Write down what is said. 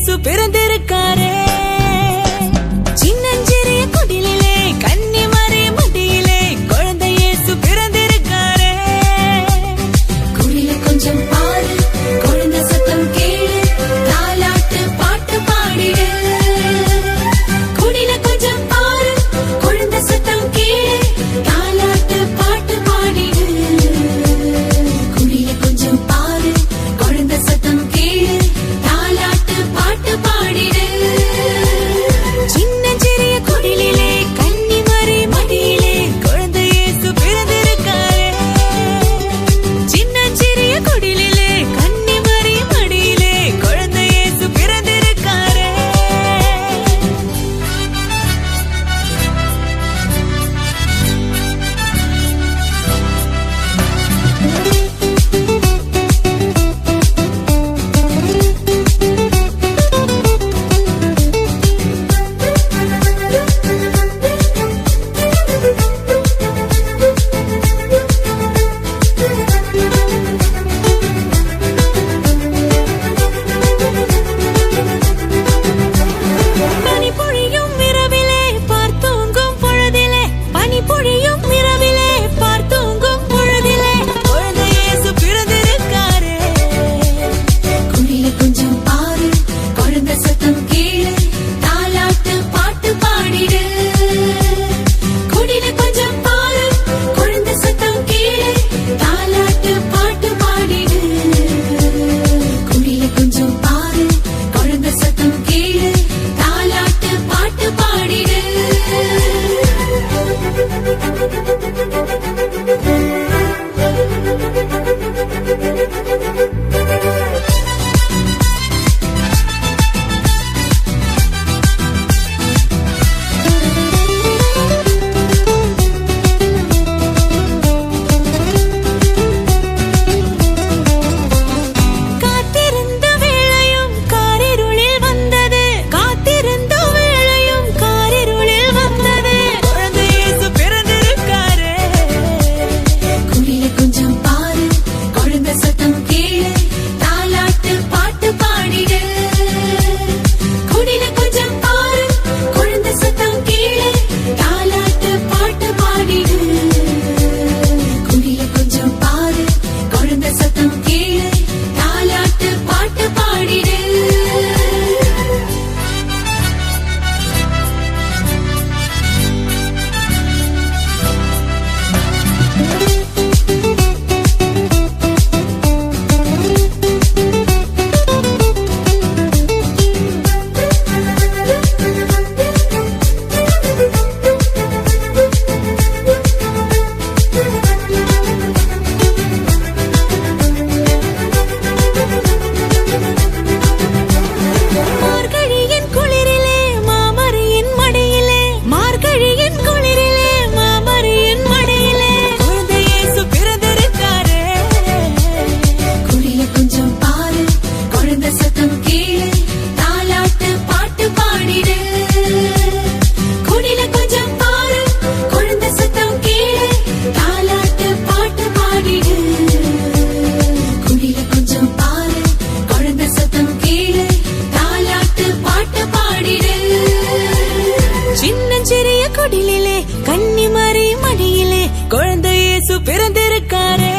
இயேசு பிறந்திருக்காரே. குழந்தை இயேசு பிறந்திருக்காரே.